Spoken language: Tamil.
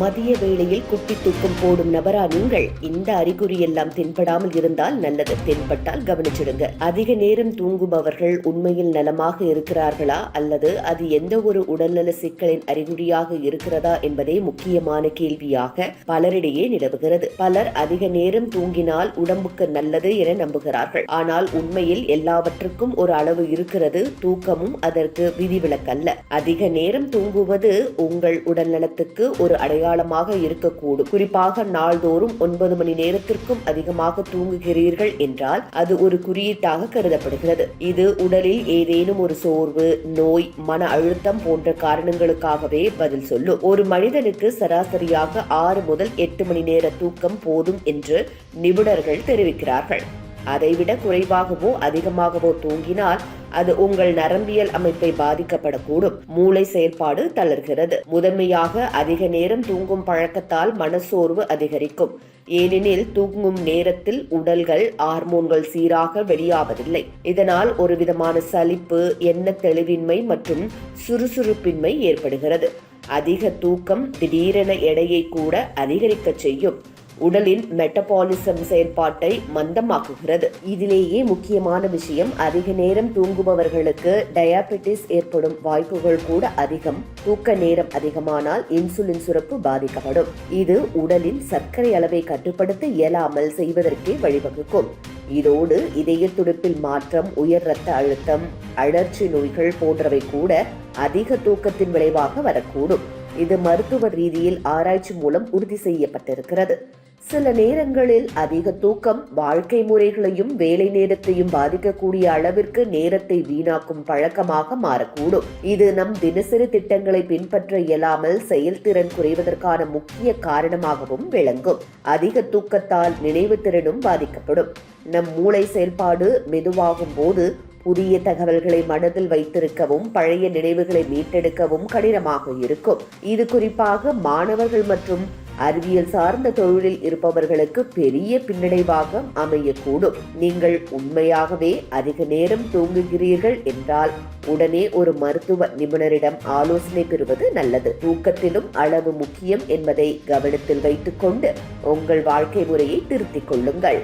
மதிய வேளையில் குட்டி தூக்கம் போடும் நபரா நீங்கள் இந்த அறிகுறி எல்லாம் தென்படாமல் இருந்தால் நல்லது. தென்பட்டால் கவனிச்சிடுங்க அதிக நேரம் தூங்குபவர்கள் உண்மையில் நலமாக இருக்கிறார்களா? அல்லது அது எந்த ஒரு உடல்நல சிக்கலின் அறிகுறியாக இருக்கிறதா என்பதே முக்கியமான கேள்வியாக பலரிடையே நிலவுகிறது. பலர் அதிக நேரம் தூங்கினால் உடம்புக்கு நல்லது என நம்புகிறார்கள். ஆனால் உண்மையில் எல்லாவற்றுக்கும் ஒரு அளவு இருக்கிறது. தூக்கமும் அதற்கு விதிவிலக்கல்ல. அதிக நேரம் தூங்குவது உங்கள் உடல் நலத்துக்கு ஒரு அடையாளமாக இருக்கக்கூடும். குறிப்பாக நாள்தோறும் ஒன்பது மணி நேரத்திற்கும் அதிகமாக தூங்குகிறீர்கள் என்றால் அது ஒரு குறியீட்டாக கருதப்படுகிறது. இது உடலில் ஏதேனும் ஒரு சோர்வு நோய் மன அழுத்தம் போன்ற காரணங்களுக்காகவே பதில் சொல்லும். ஒரு மனிதனுக்கு சராசரியாக ஆறு முதல் எட்டு மணி நேர தூக்கம் போதும் என்று நிபுணர்கள் தெரிவிக்கிறார்கள். அதைவிட குறைவாகவோ அதிகமாகவோ தூங்கினால் அது உங்கள் நரம்பியல் அமைப்பை பாதிக்கப்படக்கூடும். மூளை செயல்பாடு தளர்கிறது. முதன்மையாக அதிக நேரம் தூங்கும் பழக்கத்தால் மனசோர்வு அதிகரிக்கும். ஏனெனில் தூங்கும் நேரத்தில் உடல்கள் ஹார்மோன்கள் சீராக வெளியாவதில்லை. இதனால் ஒரு விதமான சலிப்பு எண்ண தெளிவின்மை மற்றும் சுறுசுறுப்பின்மை ஏற்படுகிறது. அதிக தூக்கம் திடீரென எடையை கூட அதிகரிக்கச் செய்யும். உடலின் மெட்டபாலிசம் செயற்பாட்டை மந்தமாக்குகிறது. இதிலேயே முக்கியமான விஷயம் அதிக நேரம் தூங்குபவர்களுக்கு டயாபெட்டிஸ் ஏற்படும் வாய்ப்புகள் கூட அதிகம். தூக்க நேரம் அதிகமானால் இன்சுலின் சுரப்பு பாதிக்கப்படும். இது உடலின் சர்க்கரை அளவை கட்டுப்படுத்த இயலாமல் செய்வதற்கே வழிவகுக்கும். இதோடு இதய துடிப்பில் மாற்றம் உயர் ரத்த அழுத்தம் அழற்சி நோய்கள் போன்றவை கூட அதிக தூக்கத்தின் விளைவாக வரக்கூடும். இது மருத்துவ ரீதியில் ஆராய்ச்சி மூலம் உறுதி செய்யப்பட்டிருக்கிறது. சில நேரங்களில் அதிக தூக்கம் வாழ்க்கை முறைகளையும் வேலை நேரத்தையும் பாதிக்கக்கூடிய அளவிற்கு நேரத்தை வீணாக்கும் பழக்கமாக மாறக்கூடும். இது நம் தினசரி திட்டங்களை பின்பற்ற இயலாமல் செயல்திறன் குறைவதற்கான முக்கிய காரணமாகவும் விளங்கும். அதிக தூக்கத்தால் நினைவு திறனும் பாதிக்கப்படும். நம் மூளை செயல்பாடு மெதுவாகும் போது புதிய தகவல்களை மனதில் வைத்திருக்கவும் பழைய நினைவுகளை மீட்டெடுக்கவும் கடினமாக இருக்கும். இது குறிப்பாக மாணவர்கள் மற்றும் அறிவியல் சார்ந்த தொழிலில் இருப்பவர்களுக்கு பெரிய பின்னடைவாக அமையக்கூடும். நீங்கள் உண்மையாகவே அதிக நேரம் தூங்குகிறீர்கள் என்றால் உடனே ஒரு மருத்துவ நிபுணரிடம் ஆலோசனை பெறுவது நல்லது. தூக்கத்திலும் அளவு முக்கியம் என்பதை கவனத்தில் வைத்துக்கொண்டு உங்கள் வாழ்க்கை முறையை திருத்திக் கொள்ளுங்கள்.